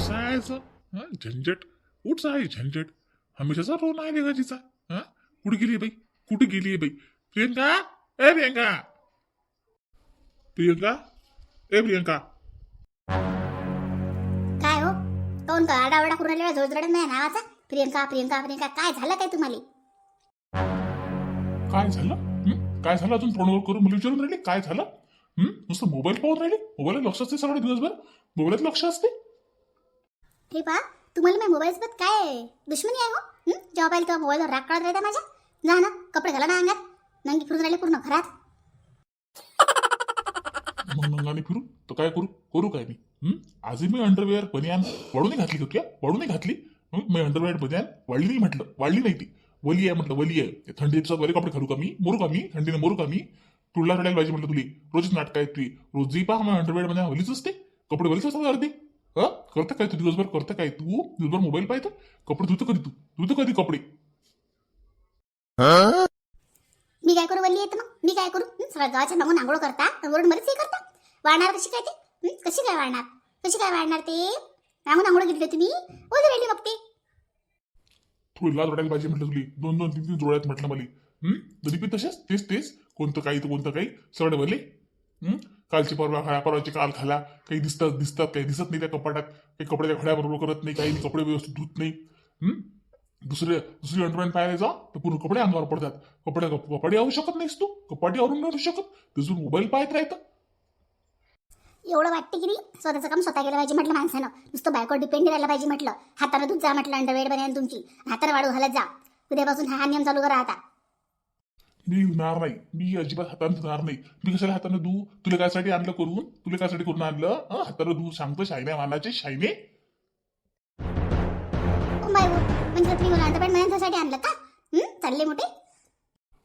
उठसायचं हं? झंझट. उठसाय झंझट. हमेशाचा रोन आहे देगाजीचा हा? कुठे गेली बाई? कुठे गेली बाई? प्रियंका? ए प्रियंका! प्रियंका? ए प्रियंका! काय हो? कोण का आडावडा करून राहिला जोडजोड नाही नावाचा? प्रियंका प्रियंका प्रियंका काय झालं काय तुम्हाला? काय झालं? हं? काय झालं अजून फोनवर करून? मुली विचारून राहिले काय झालं? हं? नुसतं मोबाईल पाहून राहिले? मोबाईल लक्ष असते सगळं दिवसभर? मोबाईलात लक्ष असते? हे पा तुम्हाला माझ्या मोबाईलसोबत काय दुश्मनी आहे हो? जेव्हा पाहिजे तेव्हा मोबाईलवर राग कळत राहता माझ्या? जा ना कपडे घाला ना अंगात. नंगी फिरून राहिले पूर्ण घरात. मग नंगाने फिरू? तर काय करू? करू काय मी? हं? आजही मी अंडरवेअर बनियान वाढून घातली होती क्या वाढून घातली? हं? मी अंडरवेअर बनियान वाढली नाही म्हटलं. वाढली नाही ती. वली आहे म्हटलं वली आहे. ते थंडीचं दिवसात कपडे घालू का मी? मोरू का मी? थंडीने मोरू का मी? तुला रडायला पाहिजे म्हटलं तुली. रोजच नाटक आहे तुझी रोजही पहा मग अंडरवेअरमध्ये वलीच असते. कपडे वलीच असतात अर्धे? ह करता काय तू दिवसभर करता काय तू दिवसभर मोबाईल पाहतो कपडे धुतं कधी तू धुतं कधी कपडे मी काय करू वल्ली येत मग मी काय करू हं? सगळ्या गावाच्या मागून आंघोळ करता वरून मध्येच हे करता वाढणार कशी काय ते हं? कशी काय वाढणार कशी काय वाढणार ते मागून आंघोळ घेतली तुम्ही ओझ राहिली मग ते थोडी लाज वाटायला पाहिजे म्हटलं तुली दोन दोन तीन तीन जोड्यात म्हटलं मला हं? तरी पण तसेच तेच तेच कोणतं काही तर कोणतं काही सगळे भले हं? कालची परवा खाला परवाची काल खाला. काही दिसतात दिसतात काही दिसत नाही त्या कपाटात. काही कपडे त्या बरोबर करत नाही काही कपडे व्यवस्थित धुत नाही. हं? दुसरे दुसरी अंडरपॅन्ट पाहायला जा तर पूर्ण कपडे अंगावर पडतात. कपडे कपडे आवरू शकत नाहीस तू. कपाटी आवरून नाही शकत. तुझं मोबाईल पाहत राहतं. एवढं वाटते की नाही? स्वतःचं काम स्वतः केलं पाहिजे म्हटलं माणसानं. नुसतं बायकोवर डिपेंड राहिलं पाहिजे म्हटलं. हाताने दूध जा म्हटलं अंडरवेड बनेन तुमची. हाताने वाढू घालत जा. उद्यापासून हा नियम चालू करा आता. मी होणार नाही. मी अजिबात हाताने धुणार नाही. मी कशाला हाताने धू तुला कायसाठी आणलं करून? तुला कायसाठी करून आणलं? हं? हाताने धू सांगतो शायने मानाचे शायने. माय गॉड. म्हणजे तुम्ही मला अंडरपॅन्ट महिन्यांसाठी आणलं का? हं? चालले मोठे?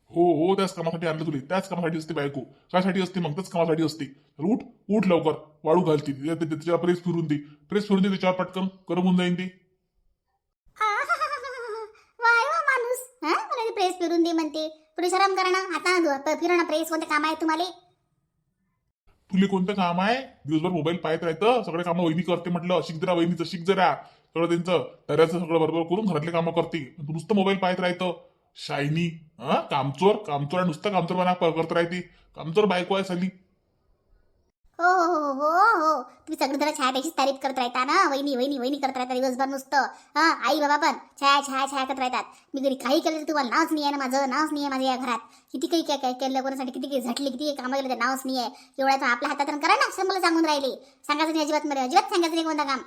हो हो त्याच कामासाठी आणलं तुला. त्याच कामासाठी असते बायको. कायसाठी असते? मग त्याच कामासाठी असते. तर उठ उठ लवकर. वाळू घालते. त्या- त्या- त्याच्यावर प्रेस फिरून दे. प्रेस फिरून दे त्याच्यावर पटकन. करमून जाईन ते. वाय वा माणूस. हा? मला ते प्रेस फिरून दे म्हणते. थोडी शरम करा ना. आता फिरणं प्रेस कोणते काम आहे तुम्हाला? तुले कोणतं काम आहे? दिवसभर मोबाईल पाहत राहतं सगळे कामं वहिनी करते म्हटलं. शिक जरा वहिनीचं शिक जरा. सगळं त्यांचं. तऱ्याचं सगळं बरोबर करून घरातले कामं करते. नुसतं मोबाईल पाहत राहतं शायनी हा? कामचोर कामचोर नुसतं कामचोर बना करत राहते. कामचोर बायको आहे साली हो हो हो हो हो. तुम्ही सगळे जरा छाया त्याचीच तारीफ करत राहता ना? वहिनी वहिनी वहिनी करत राहता दिवसभर नुसतं. हा आई बाबा पण छाया छाया छाया करत राहतात. मी घरी काही केलं तरी तुम्हाला नावच नाही आहे ना माझं? नावच नाही आहे माझ्या या घरात. किती काही काय काय केलं कोणासाठी? किती काही झटली किती काही कामं केलं ते नावच नाही आहे एवढ्या तर आपल्या हातात करा ना मला सांगून राहिले. सांगायचं नाही अजिबात मरे अजिबात सांगायचं नाही कोणतं काम.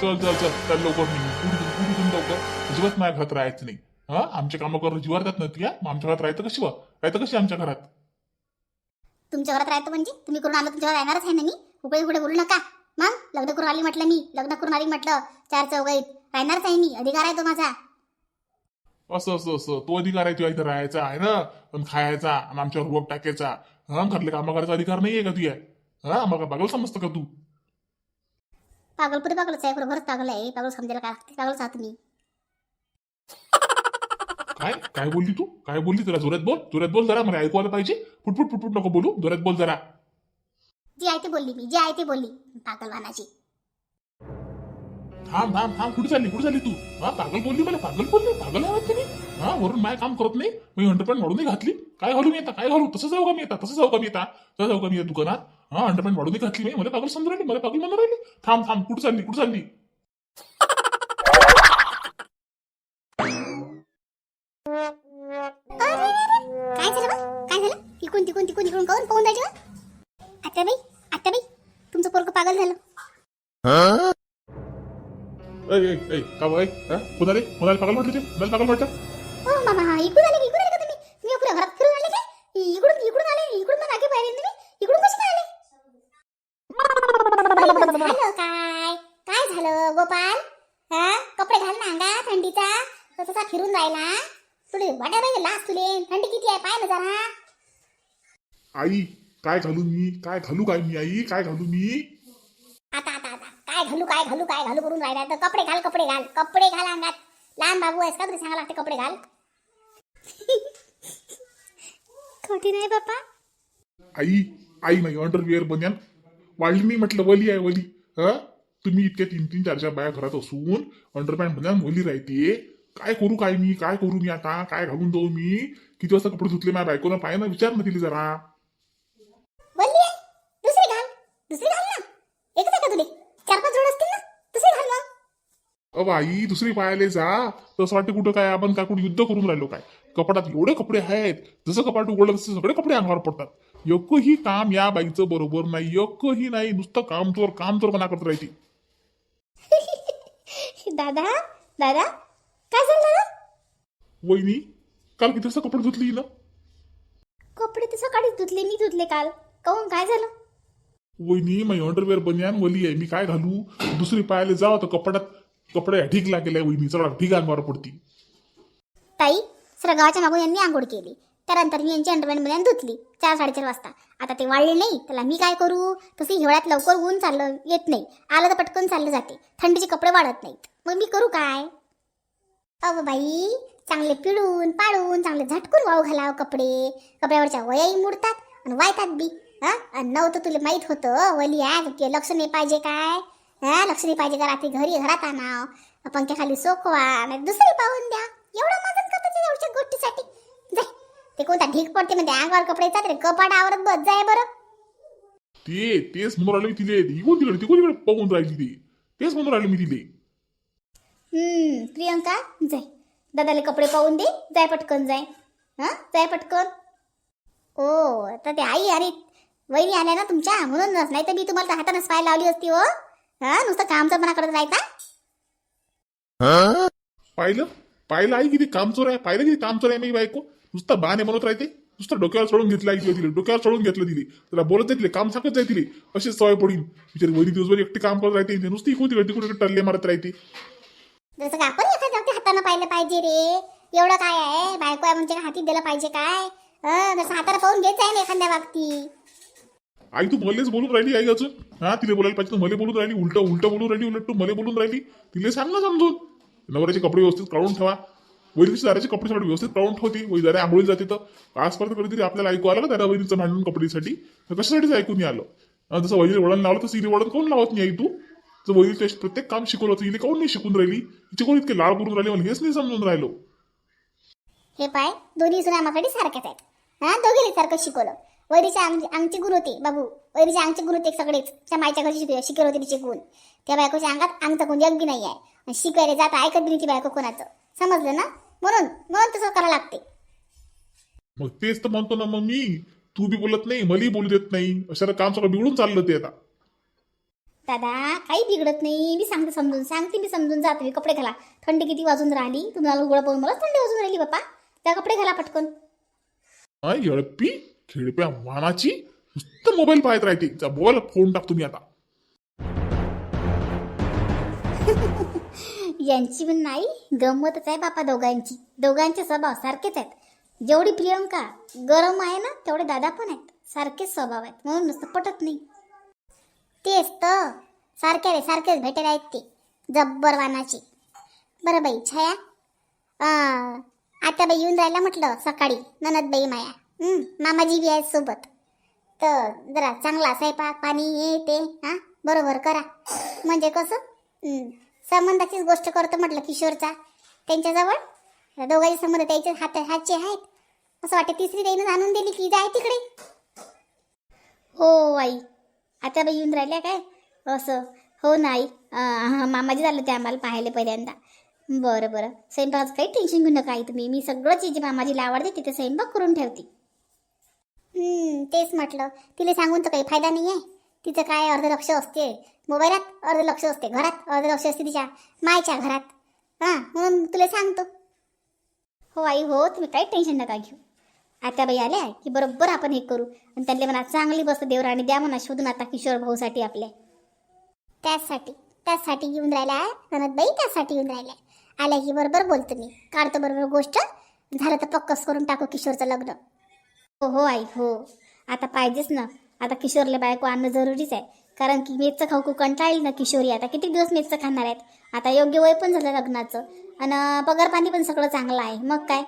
चल चल चल. चल लवकर निघू. लवकर अजिबात माझ्या घरात राहायचं नाही. हा आमचे कामं करून जीवारतात ना नाही आमच्या घरात राहायचं कशी वा राहायचं कशी आमच्या घरात? तुमच्या घरात राहतो म्हणजे? तुम्ही करून आलं तुमच्या घरात येणारच आहे ना मी? उकडे पुढे बोलू नका. मग? लग्न करून आली म्हटलं मी. लग्न करून आली म्हटलं. चार चौघाईत राहणारच आहे मी. अधिकार आहे तो माझा. असं असं असं. तो अधिकार आहे तुझ्या इथं राहायचा आहे ना? पण खायचा आणि आमच्यावर रोग टाकायचा. हा? घरले कामं करायचा अधिकार नाहीये का तुझ्या? हा? मग पागल समजतं का तू? पागलपुरी पागलच आहे. खरोखरच पागल आहे. पागल समजायला का पागलच आहात तुम्ही. काय? काय बोलली तू? काय बोलली तुला? जोरात बोल. जोरात बोल जरा. मला ऐकू आलं पाहिजे. फुटफुट फुटफुट नको बोलू. जोरात बोल जरा. जी आहे ते बोलली मी. जी आहे ते बोलली. पागलवानाची थांब थांब थांब. कुठे चालली? कुठे चालली तू? हा पागल बोलली मला. पागल बोलली? पागल आवाज तुम्ही? हा वरून माय काम करत नाही. मी अंडरपॅन्ट वाढून घातली. काय घालू मी आता? काय घालू? तसं जाऊ का मी आता? तसं जाऊ का मी आता? तसं जाऊ का मी या दुकानात? हा अंडरपॅन्ट वाढून घातली मी. मला पागल समजून राहिली. मला पागल म्हणून राहिली. थांब थांब. कुठे चालली? कुठे चालली? पागल झालं. हा? कोणाले? कोणाला पागल म्हटलं ते? कोणाला पागल म्हटलं? हो मामा हा इकडून आले इकडून आले का तुम्ही? तुम्ही आपल्या घरात फिरून आले काय? इकडून इकडून आले इकडून मग मागे पाहिले तुम्ही? इकडून कसे काय आले? झालं काय? काय झालं गोपाल? हा? कपडे घाल ना अंगा थंडीचा. तसा फिरून राहिला. तुले वाट्या पाहिजे लाच तुले. थंडी किती आहे पाय ना जरा. आई काय घालू मी? काय घालू काय मी आई? काय घालू मी? घालू काय घालू काय घालू करून राहिला. तर कपडे घाल कपडे घाल. कपडे घाल अंगात. लहान बाबू आहेस का? तुला सांगा लागते कपडे घाल. खोटी नाही बाप्पा. आई आई नाही अंडरवेअर बन्यान वाढली मी म्हटलं वली आहे वली. हा? तुम्ही इतक्या तीन तीन चार चार बाया घरात असून अंडरपॅन्ट बन्यान मुली राहते. काय करू काय मी? काय करू मी आता? काय घालून जाऊ मी? किती वाजता कपडे धुतले? माझ्या बायकोनं पाय ना विचार ना तिला जरा बोलली आहे दुसरी घाल दुसरी घाल ना एकच आहे का तुले चार पाच जोड असतील ना दुसरी घाल मग बाई दुसरी पायाले जा. तसं वाटतं कुठं काय आपण काय कुठं युद्ध करून राहिलो काय? कपाटात एवढे कपडे आहेत. जसं कपाट उघडलं तसं सगळे कपडे अंगावर पडतात. एकही काम या बाईचं बरोबर नाही. एकही नाही. नुसतं काम चोर काम चोर मना करत राहते दादा दादा काय झालं वहिनी काल किती वाजता कपडे धुतली ना कपडे तर सकाळीच धुतले मी धुतले काल. कहून काय झालं? वहिनी माझी अंडरवेअर बनियान वली आहे. मी काय घालू? दुसरी पायाले जावं तर कपाटात कपडे ढीक लागेलाय वहिनी चला ढीक अंगावर पडती ताई सर गावाच्या मागून यांनी आंघोळ केली. त्यानंतर मी यांची अंडरपॅन्टमध्ये धुतली. चार साडेचार वाजता. आता ते वाळले नाही. त्याला मी काय करू? तसे हिवाळ्यात लवकर ऊन चाललं येत नाही. आलं तर पटकन चाललं जाते. थंडीचे कपडे वाढत नाहीत. मग मी करू काय? अव बाई चांगले पिळून पाळून चांगले झटकून वाऊ घालावं कपडे. कपड्यावरच्या वयाही मुडतात आणि वायतात बी. हा? नव्हतं तुला माहीत होतं वली आहे लक्ष नाही पाहिजे काय? हा लक्ष नाही पाहिजे का रात्री घरी घरात आणाव. पंख्याखाली सोकवा आणि दुसरी पाहून द्या. एवढं मदत करतो एवढ्या गोष्टीसाठी. जाय. ते कोणता ढीक पडते म्हणजे अंगावर कपडे येतात रे कपाट आवरत बस जाय बरं. ते तेच म्हणून राहिले मी तिले. इकडून तिकडे तिकडून तिकडे पाहून राहिली ती? तेच म्हणून राहिले मी तिले. हम्म प्रियंका जाय. दादाला कपडे पाहून दे जाय पटकन जाय. हा जाय पटकन. ओ तर ते आई आणि वहिनी आल्या ना तुमच्या म्हणूनच. नाही तर मी तुम्हाला त्या हातानेच पाय लावली असती हो. हा नुसतं कामचं मना करत राहता पाहिलं? पाहिलं आई किती कामचोर आहे? पाहिलं किती कामचोर आहे मी बायको? नुसतं बाने बनवत राहते. नुसतं डोक्यावर चढून घेतलं आई तिला. डोक्यावर चढून घेतलं तिने. त्याला बोलत जाईल काम सांगत जाय तिने अशीच सवय पडीन. बिचारी वरी दिवसभर एकटी काम करत राहते. नुसती इकडून तिकडे तिकडे टल्ले मारत राहते. जसं का आपण एखाद्या हातानं पाहिलं पाहिजे रे. एवढं काय आहे? बायको आहे म्हणजे हाती दिलं पाहिजे काय? जसं हाताला पाहून घ्यायचं आहे ना एखाद्या व्यक्ती आई तू मलेच बोलून राहिली आई अजून हा तिला बोलायला पाहिजे तू मले बोलून राहिली उलट उलट बोलून राहिली उलट तू मले बोलून राहिली. तिला सांग ना समजून. नवऱ्याचे कपडे व्यवस्थित काढून ठेवा. वैरीची दाराचे कपडे सगळे व्यवस्थित काढून ठेवते. वै दारे आंघोळी जाते तर. आजपर्यंत कधीतरी आपल्याला ऐकू आलं का दादा वैरीचं भांडण कपडेसाठी? तर कशासाठीच ऐकून नाही आलं जसं वैरी वळण लावलं तसं हिने वळण कोण लावत नाही आई तू? जर वैरीच्या प्रत्येक काम शिकवलं होतं हिने काऊन नाही शिकून राहिली? तिचे कोण इतके लाळ करून राहिले मला हेच नाही समजून राहिलो? हे पाय दोन्ही सुनामाकडे आम्हाकडे सारख्याच आहेत. हा दोघीले सारखं शिकवलं. वैरीच्या अंग अंगचे गुण होते बाबू. वैरीच्या अंगचे गुण होते सगळेच. त्या मायच्या घरी शिकले शिकवले होते तिचे गुण. त्या बायकोच्या अंगात अंगचा गुण बी नाही आहे. आणि शिकायला जात ऐकत बी नाही ती बायको कोणाचं. समजलं ना? म्हणून म्हणून तसं करावं लागते. मग तेच तर म्हणतो ना मग मी तू बी बोलत नाही मलाही बोलू देत नाही. अशा काम सगळं बिघडून चाललं ते आता. दादा काही बिघडत नाही. मी सांगते समजून सांगते मी समजून जाते. मी कपडे घाला. थंडी किती वाजून राहिली? तुम्हाला उघडं पाहून मला थंडी वाजून राहिली बाप्पा. त्या कपडे घाला पटकन. खेळप्या मानाची नुसतं मोबाईल पाहत राहते. जा फोन टाक तुम्ही आता. यांची पण नाही गंमतच आहे बापा दोघांची. दोघांचे स्वभाव सारखेच आहेत. जेवढी प्रियंका गरम आहे ना तेवढे दादा पण आहेत. सारखेच स्वभाव आहेत म्हणून नुसतं पटत नाही. तेच तर. सारखे रे सारखेच भेटेल आहेत ते. जब्बर वानाचे. बरं बाई छाया. अं, आता बाई येऊन जायला म्हटलं सकाळी. ननद बाई माया. मामाजी बी आहेत सोबत. तर जरा चांगला स्वयंपाक पाणी हे ते हां बरोबर करा. म्हणजे कसं संबंधाचीच गोष्ट करतो म्हटलं किशोरचा. त्यांच्याजवळ दोघांचे संबंध त्याचे हात हातचे आहेत. असं वाटतं तिसरी त्याईनं आणून दिली की जाय तिकडे. हो आई. आता बाई येऊन राहिल्या काय? असं हो नाही मामाजी झालं ते आम्हाला पाहायला पहिल्यांदा. बरं बरं. स्वयंपाकाचं काही टेन्शन घेऊ नका आई तुम्ही. मी सगळं जे जे मामाजीला आवडते तिथे स्वयंपाक करून ठेवते. तेच म्हटलं. तिला सांगून तर काही फायदा नाही आहे तिचं काय अर्ध लक्ष असते? मोबाईलात अर्ध लक्ष असते घरात अर्ध लक्ष असते तिच्या मायच्या घरात. हां म्हणून तुला सांगतो. हो आई हो तुम्ही काही टेन्शन नका घेऊ. आता बाई आल्या की बरोबर आपण हे करू. आणि त्यांना म्हणा चांगली बसतं देवराणी द्या म्हणा शोधून आता किशोर भाऊसाठी आपल्या. त्याचसाठी त्याचसाठी येऊन राहिला ननद बाई त्यासाठी येऊन राहिल्या. आल्या की बरोबर बोलतो मी. काढतो बरोबर गोष्ट. झालं तर पक्कस करून टाकू किशोरचं लग्न. हो हो आई हो. आता पाहिजेच ना. आता किशोरला बायको आणणं जरुरीच आहे. कारण की मेजचं खाऊ खूप कंटाळली ना किशोरी. आता किती दिवस मेजचं खाणार आहेत? आता योग्य वय पण झालं लग्नाचं. आणि पगार पाणी पण सगळं चांगलं आहे. मग काय?